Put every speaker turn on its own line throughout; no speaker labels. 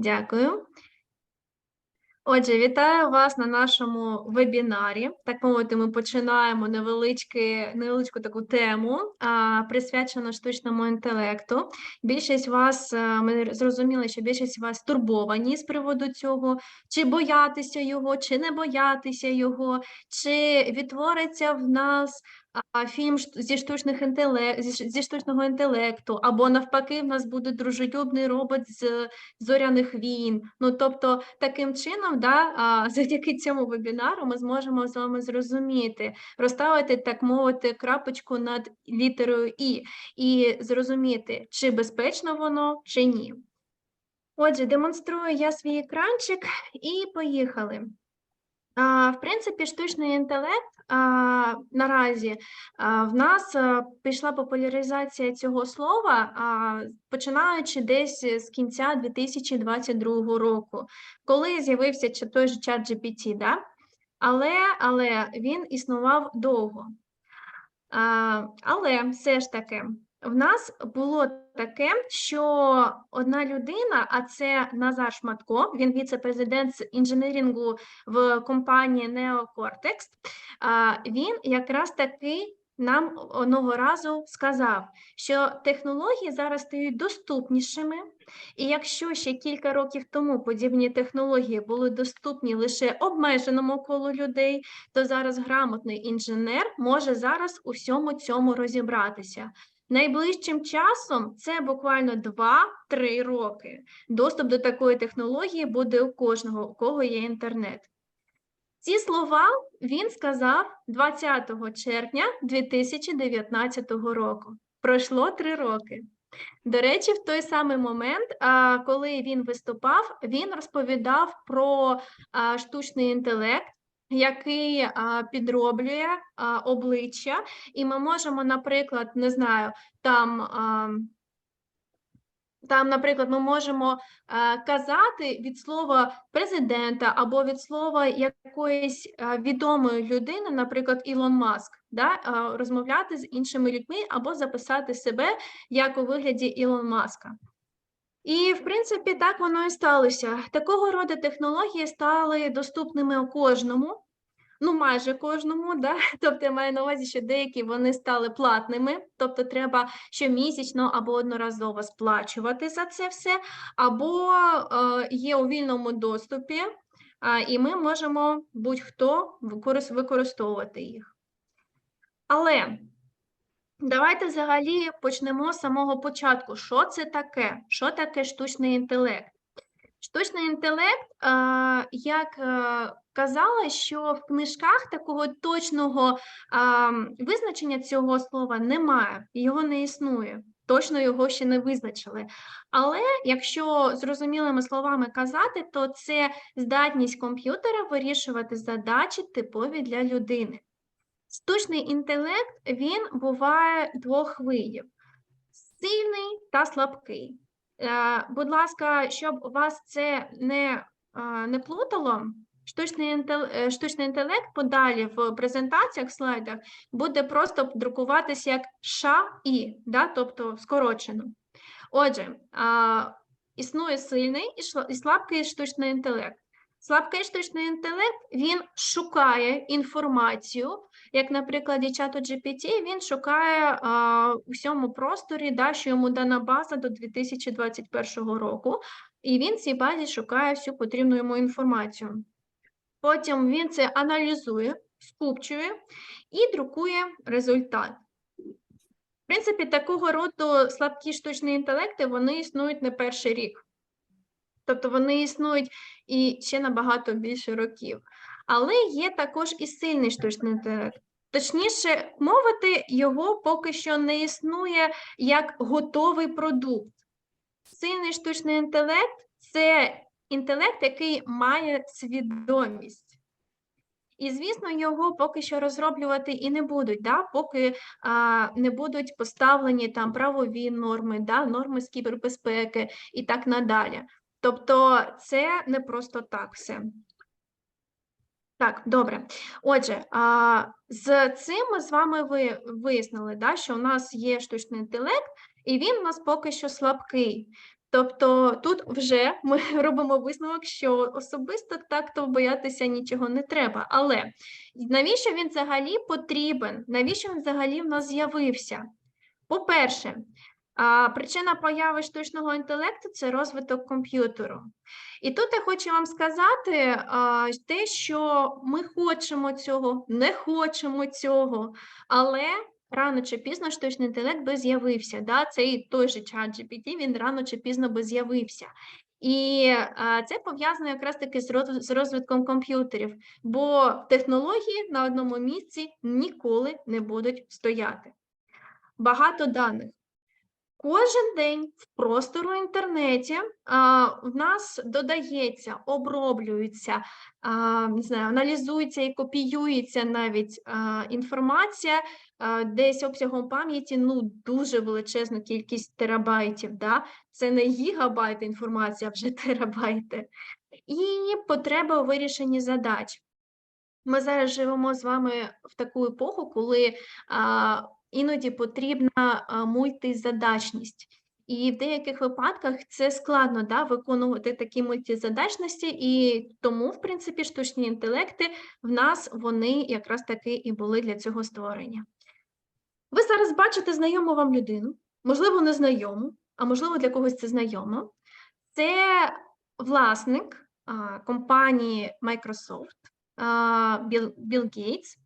Дякую. Отже, вітаю вас на нашому вебінарі. Так мовити, ми починаємо невелички, невеличку таку тему, а, присвячену штучному інтелекту. Більшість вас, е, ми зрозуміли, що більшість вас турбовані з приводу цього, чи боятися його, чи не боятися його, чи відтвориться в нас а, фільм зі штучних інтелект, зі, штучного інтелекту, або навпаки, в нас буде дружелюбний робот з зоряних війн. Ну тобто, таким чином, да, завдяки цьому вебінару ми зможемо з вами зрозуміти, розставити, так мовити, крапочку над літерою І і зрозуміти, чи безпечно воно, чи ні. Отже, демонструю я свій екранчик і поїхали. В принципі, штучний інтелект наразі в нас пішла популяризація цього слова, починаючи десь з кінця 2022 року, коли з'явився той же чат GPT, да? але, але він існував довго. Але все ж таки, в нас було таке, що одна людина, а це Назар Шматко, він віце-президент з інженерінгу в компанії NeoCortex, він якраз таки нам одного разу сказав, що технології зараз стають доступнішими, і якщо ще кілька років тому подібні технології були доступні лише обмеженому колу людей, то зараз грамотний інженер може зараз у всьому цьому розібратися. Найближчим часом це буквально 2-3 роки. Доступ до такої технології буде у кожного, у кого є інтернет. Ці слова він сказав 20 червня 2019 року. Пройшло три роки. До речі, в той самий момент, коли він виступав, він розповідав про штучний інтелект, який підроблює обличчя, і ми можемо, наприклад, не знаю, там. Там, наприклад, ми можемо е, казати від слова президента або від слова якоїсь е, відомої людини, наприклад, Ілон Маск, да, розмовляти з іншими людьми або записати себе як у вигляді Ілон Маска. І, в принципі, так воно і сталося. Такого роду технології стали доступними кожному, ну майже кожному, да? тобто я маю на увазі, що деякі вони стали платними, тобто треба щомісячно або одноразово сплачувати за це все, або е, є у вільному доступі, а, і ми можемо будь-хто використовувати їх. Але давайте взагалі почнемо з самого початку. Що це таке? Що таке штучний інтелект? Штучний інтелект, як е, казала, що в книжках такого точного визначення цього слова немає, його не існує. Точно його ще не визначили. Але якщо зрозумілими словами казати, то це здатність комп'ютера вирішувати задачі типові для людини. Штучний інтелект він буває двох видів: сильний та слабкий. Е, Будь ласка, щоб вас це не, е, не плутало, штучний інтелект, штучний інтелект подалі в презентаціях, слайдах буде просто друкуватися як ШАІ, да, тобто скорочено. Отже, існує сильний і слабкий штучний інтелект. Слабкий штучний інтелект він шукає інформацію, як на прикладі чату GPT, він шукає а, у всьому просторі, да, що йому дана база до 2021 року, і він в цій базі шукає всю потрібну йому інформацію. Потім він це аналізує, скупчує і друкує результат. В принципі, такого роду слабкі штучні інтелекти вони існують не перший рік. Тобто вони існують і ще набагато більше років. Але є також і сильний штучний інтелект. Точніше, мовити, його поки що не існує як готовий продукт. Сильний штучний інтелект це інтелект, який має свідомість. І, звісно, його поки що розроблювати і не будуть, да? поки а, не будуть поставлені там правові норми, да? норми з кібербезпеки і так надалі. Тобто це не просто так все. Так, добре. Отже, а, з цим ми з вами ви, вияснили, да, що у нас є штучний інтелект, і він у нас поки що слабкий. Тобто тут вже ми робимо висновок, що особисто так то боятися нічого не треба. Але навіщо він взагалі потрібен? Навіщо він взагалі в нас з'явився? По-перше, причина появи штучного інтелекту це розвиток комп'ютеру. І тут я хочу вам сказати те, що ми хочемо цього, не хочемо цього, але рано чи пізно штучний інтелект би з'явився. Да? Цей той же чат GPT, він рано чи пізно би з'явився. І це пов'язано якраз таки з розвитком комп'ютерів, бо технології на одному місці ніколи не будуть стояти. Багато даних. Кожен день в простору інтернеті а, в нас додається, оброблюється, а, не знаю, аналізується і копіюється навіть а, інформація а, десь обсягом пам'яті ну, дуже величезну кількість терабайтів. Да? Це не гігабайти інформації, а вже терабайти. І потреба у вирішенні задач. Ми зараз живемо з вами в таку епоху, коли а, іноді потрібна мультизадачність. І в деяких випадках це складно да, виконувати такі мультизадачності, і тому, в принципі, штучні інтелекти в нас вони якраз таки і були для цього створені. Ви зараз бачите знайому вам людину, можливо, незнайому, а можливо, для когось це знайомо. Це власник а, компанії Microsoft. а, Білл Гейтс,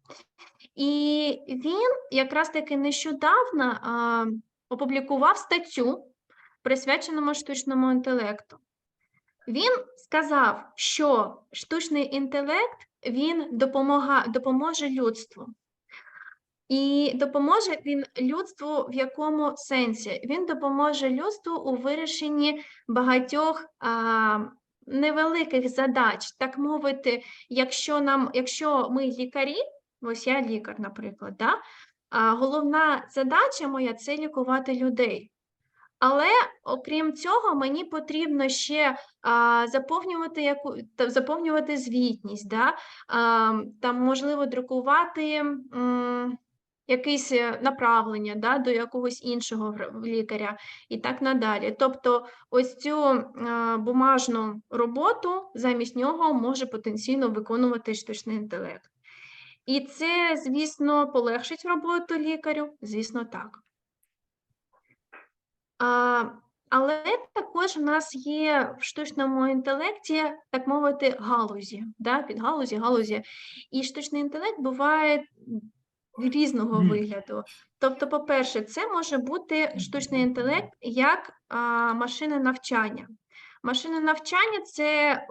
і він якраз таки нещодавно а, опублікував статтю, присвяченому штучному інтелекту. Він сказав, що штучний інтелект він допомога, допоможе людству. І допоможе він людству в якому сенсі? Він допоможе людству у вирішенні багатьох а, невеликих задач, так мовити, якщо нам, якщо ми лікарі, ось я лікар, наприклад, да, а, головна задача моя це лікувати людей. Але окрім цього, мені потрібно ще а, заповнювати яку та заповнювати звітність, да? а, там можливо друкувати м, якесь е, направлення да, до якогось іншого лікаря і так надалі. Тобто, ось цю а, бумажну роботу замість нього може потенційно виконувати штучний інтелект. І це, звісно, полегшить роботу лікарю, звісно, так. А, але також в нас є в штучному інтелекті, так мовити, галузі, да, підгалузі, галузі. І штучний інтелект буває різного вигляду. Тобто, по-перше, це може бути штучний інтелект як а, машина навчання. Машина навчання це е,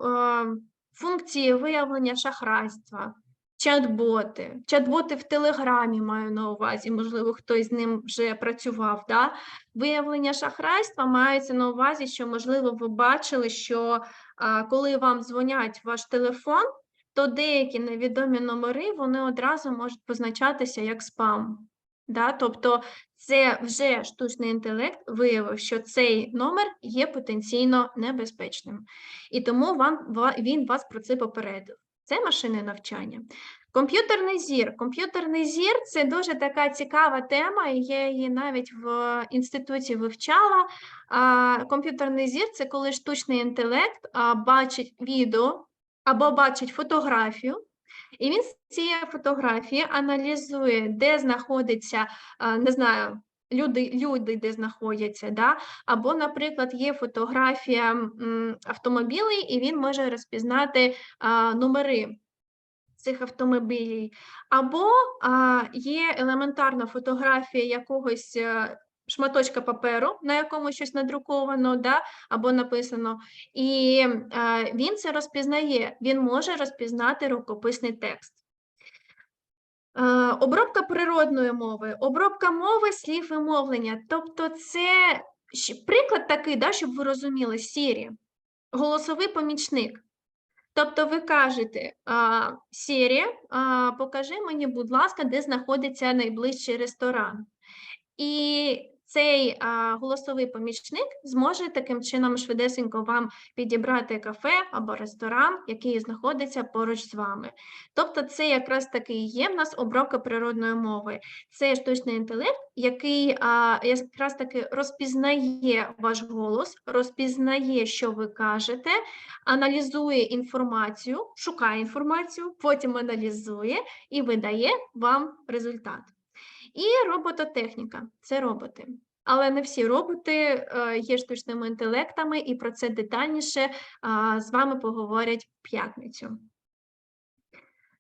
функції виявлення шахрайства, чат-боти. Чат-боти в Телеграмі маю на увазі, можливо, хтось з ним вже працював. Да? Виявлення шахрайства мається на увазі, що, можливо, ви бачили, що а, коли вам дзвонять ваш телефон, то деякі невідомі номери вони одразу можуть позначатися як спам. Да? Тобто це вже штучний інтелект виявив, що цей номер є потенційно небезпечним. І тому вам, він вас про це попередив. Це машини навчання. Комп'ютерний зір. Комп'ютерний зір це дуже така цікава тема, я її навіть в інституті вивчала. Комп'ютерний зір це коли штучний інтелект бачить відео або бачить фотографію, і він з цієї фотографії аналізує, де знаходиться, не знаю, люди, люди де знаходяться, да? або, наприклад, є фотографія м, автомобілей, і він може розпізнати а, номери цих автомобілів. Або а, є елементарна фотографія якогось е, шматочка паперу, на якому щось надруковано, да, або написано, і е, він це розпізнає, він може розпізнати рукописний текст. Е, Обробка природної мови, обробка мови, слів і мовлення. Тобто, це приклад такий, да, щоб ви розуміли, Сірі, голосовий помічник. Тобто ви кажете, Сірі, покажи мені, будь ласка, де знаходиться найближчий ресторан. І цей а, голосовий помічник зможе таким чином швидесенько вам підібрати кафе або ресторан, який знаходиться поруч з вами. Тобто, це якраз таки є в нас обробка природної мови. Це штучний інтелект, який а, якраз таки розпізнає ваш голос, розпізнає, що ви кажете, аналізує інформацію, шукає інформацію, потім аналізує і видає вам результат. І робототехніка це роботи. Але не всі роботи е, є штучними інтелектами, і про це детальніше з вами поговорять в п'ятницю.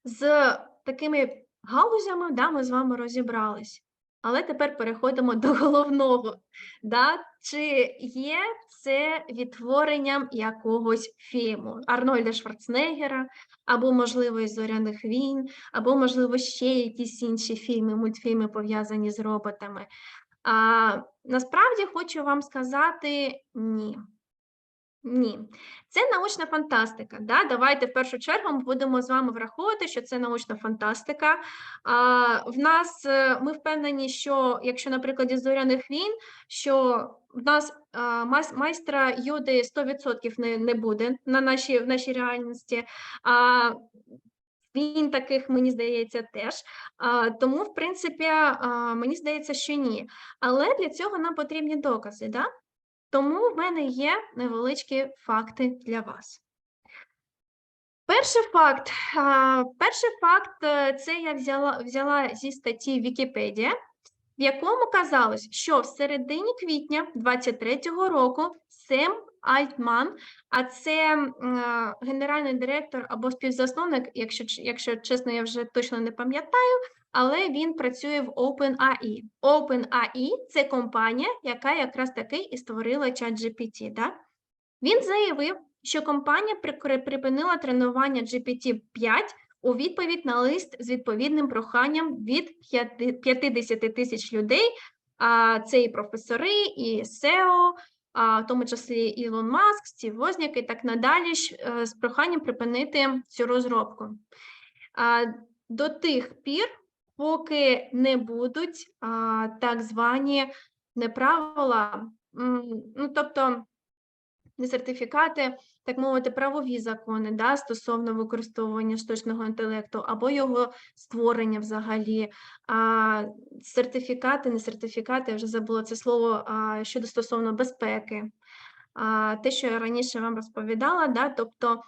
З такими галузями да, ми з вами розібрались. Але тепер переходимо до головного. Да? Чи є це відтворенням якогось фільму Арнольда Шварценеггера, або, можливо, зоряних війн, або, можливо, ще якісь інші фільми, мультфільми пов'язані з роботами. А, насправді хочу вам сказати ні. Ні, це научна фантастика. Да? Давайте в першу чергу ми будемо з вами враховувати, що це научна фантастика. А, в нас е, ми впевнені, що якщо, наприклад, із зоряних війн, що в нас майстра Йоди 100% не, не буде на нашій, в нашій реальності. А, він таких, мені здається, теж. А, тому, в принципі, а, мені здається, що ні. Але для цього нам потрібні докази. Да? Тому в мене є невеличкі факти для вас. Перший факт. Перший факт е, це я взяла, взяла зі статті Вікіпедія, в якому казалось, що в середині квітня 23-го року Сем Альтман, а це е, генеральний директор або співзасновник, якщо, якщо чесно, я вже точно не пам'ятаю, але він працює в OpenAI. OpenAI – це компанія, яка якраз таки і створила ChatGPT. Да? Він заявив, що компанія припинила тренування GPT-5 у відповідь на лист з відповідним проханням від п'яти- 50 тисяч людей. А це і професори, і SEO, в тому числі Ілон Маск, Стів Возняк і так надалі, е, з проханням припинити цю розробку. До тих пір, поки не будуть так звані неправила, ну тобто не сертифікати, так мовити, правові закони да, стосовно використовування штучного інтелекту або його створення взагалі. А, сертифікати, не сертифікати, я вже забула це слово а, щодо стосовно безпеки. А, те, що я раніше вам розповідала, да, тобто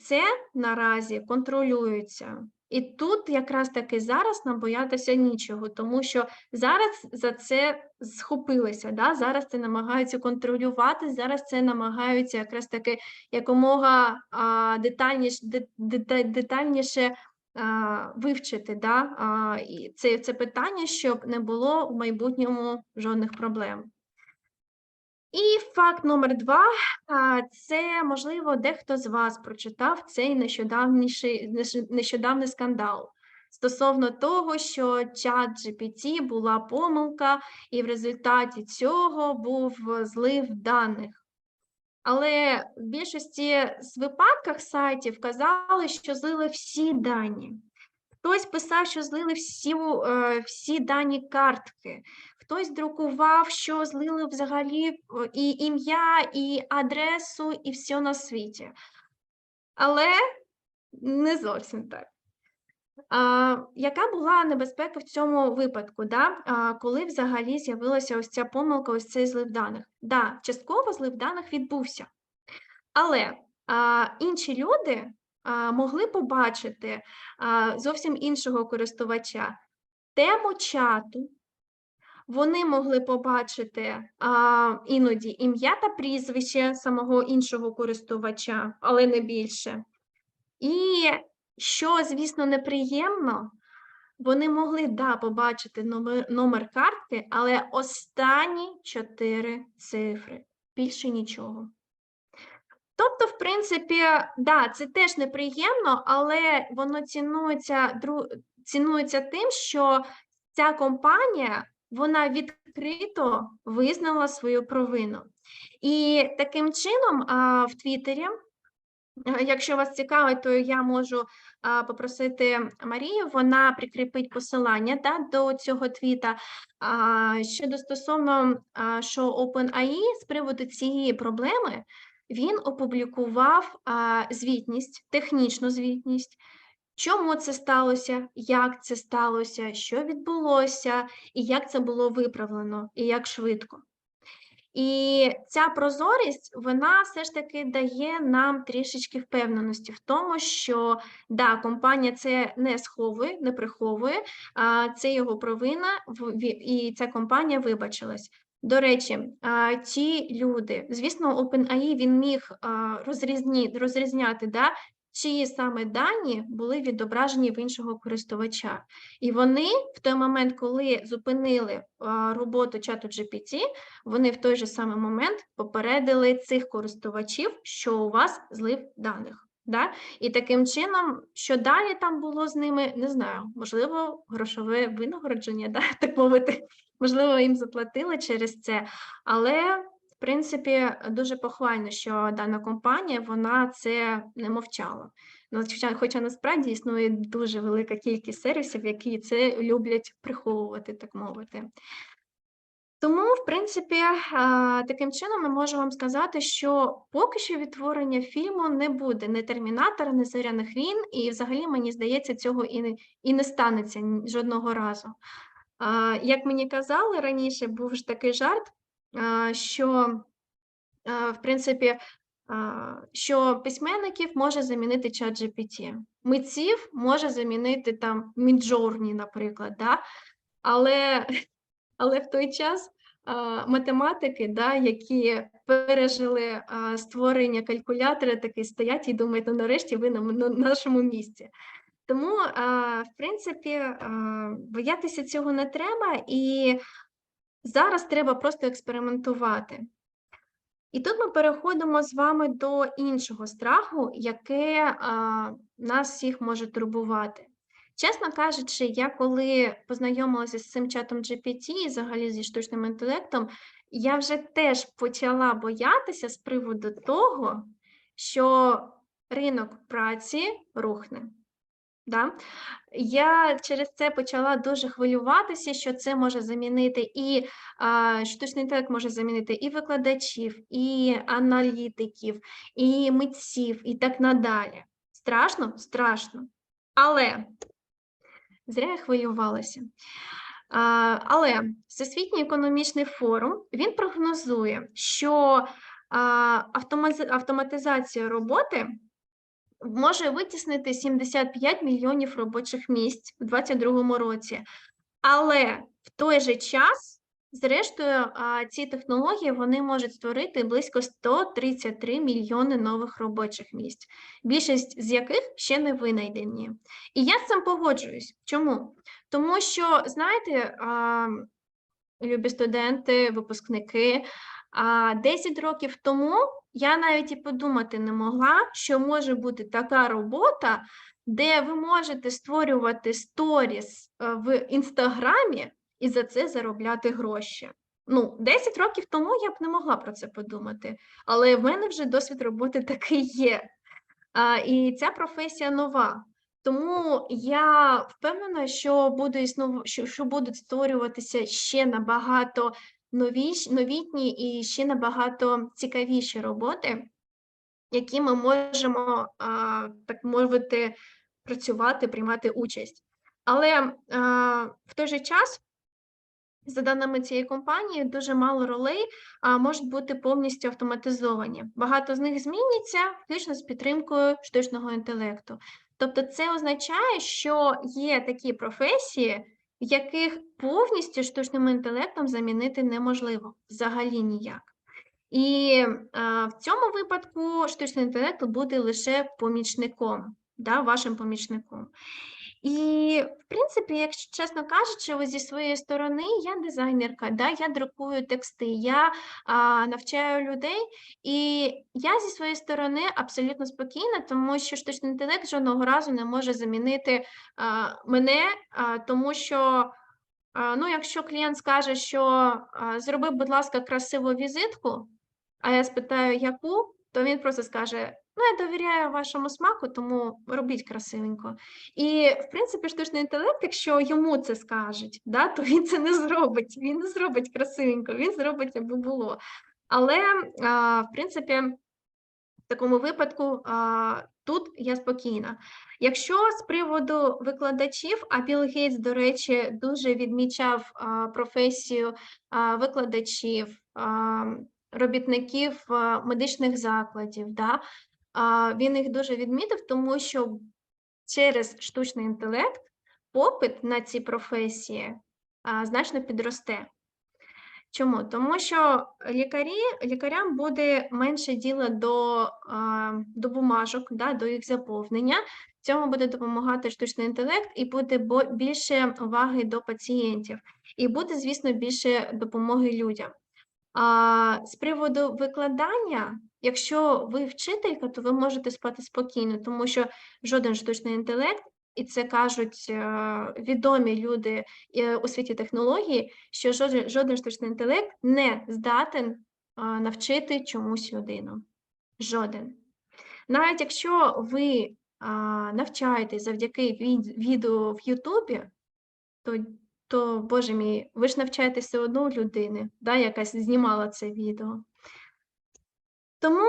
це наразі контролюється. І тут якраз таки зараз нам боятися нічого, тому що зараз за це схопилися, да? зараз це намагаються контролювати, зараз це намагаються якраз таки якомога а, детальніше, де- дета- детальніше а, вивчити да? а, і це, це питання, щоб не було в майбутньому жодних проблем. І факт номер два це, можливо, дехто з вас прочитав цей нещодавніший, нещодавний скандал стосовно того, що чат GPT була помилка, і в результаті цього був злив даних. Але в більшості з випадках сайтів казали, що злили всі дані. Хтось писав, що злили всі, е, всі дані картки, хтось друкував, що злили взагалі і ім'я, і адресу, і все на світі. Але не зовсім так. А, яка була небезпека в цьому випадку, да? а, коли взагалі з'явилася ось ця помилка, ось цей злив даних? Да, частково злив даних відбувся. Але а, інші люди а, могли побачити а, зовсім іншого користувача тему чату. Вони могли побачити а, іноді ім'я та прізвище самого іншого користувача, але не більше. І що, звісно, неприємно, вони могли да, побачити номер, номер картки, але останні чотири цифри, більше нічого. Тобто, в принципі, да, це теж неприємно, але воно цінується, цінується тим, що ця компанія вона відкрито визнала свою провину. І таким чином в Твіттері Е, Якщо вас цікавить, то я можу попросити Марію, вона прикріпить посилання да, до цього твіта. Щодо стосовно, що OpenAI з приводу цієї проблеми, він опублікував звітність, технічну звітність. Чому це сталося, як це сталося, що відбулося, і як це було виправлено, і як швидко. І ця прозорість, вона все ж таки дає нам трішечки впевненості в тому, що да, компанія це не сховує, не приховує, а це його провина, і ця компанія вибачилась. До речі, ті люди, звісно, OpenAI він міг розрізні, розрізняти, да, чиї саме дані були відображені в іншого користувача. І вони в той момент, коли зупинили роботу чату GPT, вони в той же самий момент попередили цих користувачів, що у вас злив даних. Да? І таким чином, що далі там було з ними, не знаю, можливо, грошове винагородження, да? так мовити, можливо, їм заплатили через це. Але, в принципі, дуже похвально, що дана компанія вона це не мовчала. Ну, Хоча, насправді існує дуже велика кількість сервісів, які це люблять приховувати, так мовити. Тому, в принципі, таким чином ми можемо вам сказати, що поки що відтворення фільму не буде ні Термінатора, ні Зоряних війн, і взагалі, мені здається, цього і не, і не станеться жодного разу. Як мені казали раніше, був ж такий жарт, що, в принципі, що письменників може замінити чат GPT, митців може замінити там Midjourney, наприклад, да? але але в той час математики, да, які пережили створення калькулятора, таки стоять і думають, ну нарешті ви на нашому місці. Тому, в принципі, боятися цього не треба, і зараз треба просто експериментувати. І тут ми переходимо з вами до іншого страху, яке а, нас всіх може турбувати. Чесно кажучи, я коли познайомилася з цим чатом GPT і взагалі зі штучним інтелектом, я вже теж почала боятися з приводу того, що ринок праці рухне. Да? Я через це почала дуже хвилюватися, що це може замінити і а, штучний інтелект може замінити і викладачів, і аналітиків, і митців, і так надалі. Страшно? Страшно. Але зря я хвилювалася. А, але Всесвітній економічний форум він прогнозує, що а, автоматизація роботи може витіснити 75 мільйонів робочих місць у 2022 році. Але в той же час, зрештою, ці технології вони можуть створити близько 133 мільйони нових робочих місць, більшість з яких ще не винайдені. І я з цим погоджуюсь. Чому? Тому що, знаєте, любі студенти, випускники, 10 років тому я навіть і подумати не могла, що може бути така робота, де ви можете створювати сторіс е, в інстаграмі і за це заробляти гроші. Ну, 10 років тому я б не могла про це подумати, але в мене вже досвід роботи такий є. А, і ця професія нова. Тому я впевнена, що буде існув... що, що будуть створюватися ще набагато новіш... новітні і ще набагато цікавіші роботи, які ми можемо, так мовити, працювати, приймати участь. Але в той же час, за даними цієї компанії, дуже мало ролей можуть бути повністю автоматизовані. Багато з них зміняться, включно з підтримкою штучного інтелекту. Тобто, це означає, що є такі професії, яких повністю штучним інтелектом замінити неможливо взагалі ніяк. І е, в цьому випадку штучний інтелект буде лише помічником, да, вашим помічником. І, в принципі, якщо чесно кажучи, ось зі своєї сторони я дизайнерка, да, я друкую тексти, я а, навчаю людей, і я зі своєї сторони абсолютно спокійна, тому що штучний інтелект жодного разу не може замінити а, мене, а, тому що. Ну, якщо клієнт скаже, що зроби, будь ласка, красиву візитку, а я спитаю, яку, то він просто скаже: Ну, я довіряю вашому смаку, тому робіть красивенько. І, в принципі, штучний інтелект, якщо йому це скажуть, да, то він це не зробить. Він не зробить красивенько, він зробить, аби було. Але, а, в принципі, в такому випадку а, тут я спокійна. Якщо з приводу викладачів, а Білл Гейтс, до речі, дуже відмічав а, професію а, викладачів, а, робітників медичних закладів, да, він їх дуже відмітив, тому що через штучний інтелект попит на ці професії значно підросте. Чому? Тому що лікарі, лікарям буде менше діла до, до бумажок, да, до їх заповнення. Цьому буде допомагати штучний інтелект і буде більше уваги до пацієнтів, і буде, звісно, більше допомоги людям. З приводу викладання, якщо ви вчителька, то ви можете спати спокійно, тому що жоден штучний інтелект, і це кажуть е, відомі люди е, у світі технології, що жоден, жоден штучний інтелект не здатен навчити чомусь людину. Жоден. Навіть якщо ви навчаєтесь завдяки відео в Ютубі, то, то, боже мій, ви ж навчаєтесь все одно у людини, да, якась знімала це відео. Тому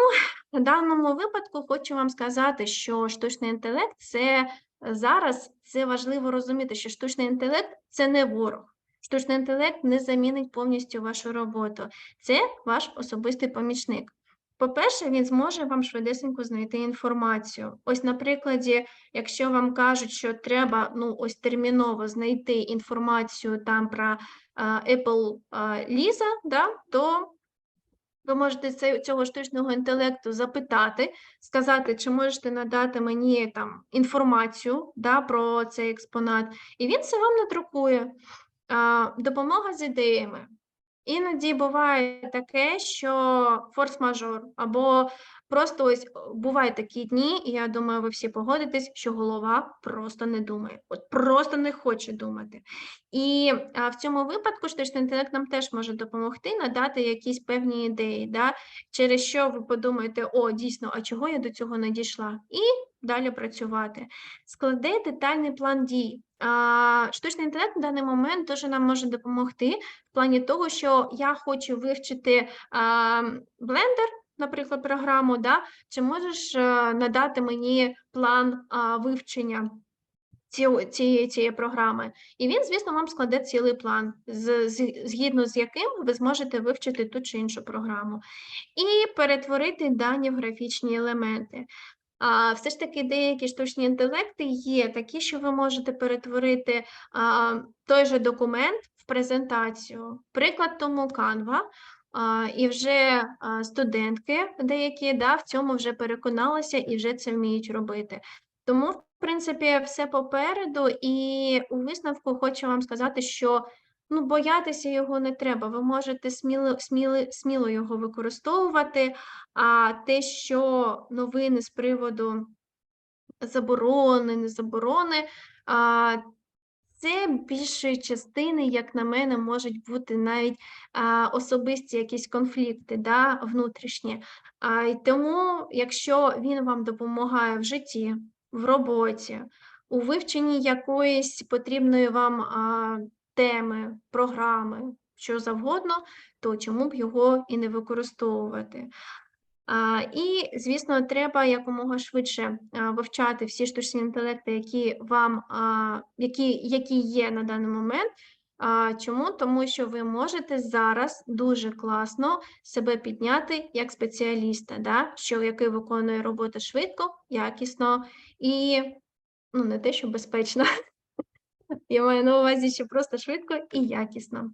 в даному випадку хочу вам сказати, що штучний інтелект це зараз це важливо розуміти, що штучний інтелект це не ворог. Штучний інтелект не замінить повністю вашу роботу. Це ваш особистий помічник. По-перше, він зможе вам швидесенько знайти інформацію. Ось, на прикладі, якщо вам кажуть, що треба ну, ось терміново знайти інформацію там про а, Apple Lisa, да, то ви можете цього штучного інтелекту запитати, сказати, чи можете надати мені там інформацію да, про цей експонат, і він це вам надрукує. Допомога з ідеями. Іноді буває таке, що форс-мажор, або просто ось бувають такі дні, і я думаю, ви всі погодитесь, що голова просто не думає, от просто не хоче думати. І а, в цьому випадку штучний інтелект нам теж може допомогти надати якісь певні ідеї, да, через що ви подумаєте, о, дійсно, а чого я до цього не дійшла? І далі працювати. Склади детальний план дій. Штучний інтелект в даний момент дуже нам може допомогти в плані того, що я хочу вивчити Blender, наприклад, програму, да? чи можеш е, надати мені план вивчення цієї, цієї програми. І він, звісно, вам складе цілий план, згідно з яким ви зможете вивчити ту чи іншу програму. І перетворити дані в графічні елементи. А, все ж таки, деякі штучні інтелекти є такі, що ви можете перетворити а, той же документ в презентацію. Приклад тому Canva. І вже студентки деякі да, в цьому вже переконалися і вже це вміють робити. Тому, в принципі, все попереду, і у висновку хочу вам сказати, що ну, боятися його не треба. Ви можете сміло, сміло, сміло його використовувати. А те, що новини з приводу заборони, не заборони, це більшої частини, як на мене, можуть бути навіть особисті якісь конфлікти да, внутрішні. А, і тому, якщо він вам допомагає в житті, в роботі, у вивченні якоїсь потрібної вам а, теми, програми, що завгодно, то чому б його і не використовувати? І, звісно, треба якомога швидше вивчати всі штучні інтелекти, які вам які, які є на даний момент. Чому? Тому що ви можете зараз дуже класно себе підняти як спеціаліста, да? що який виконує роботу швидко, якісно і ну, не те, що безпечно. Я маю на увазі, що просто швидко і якісно.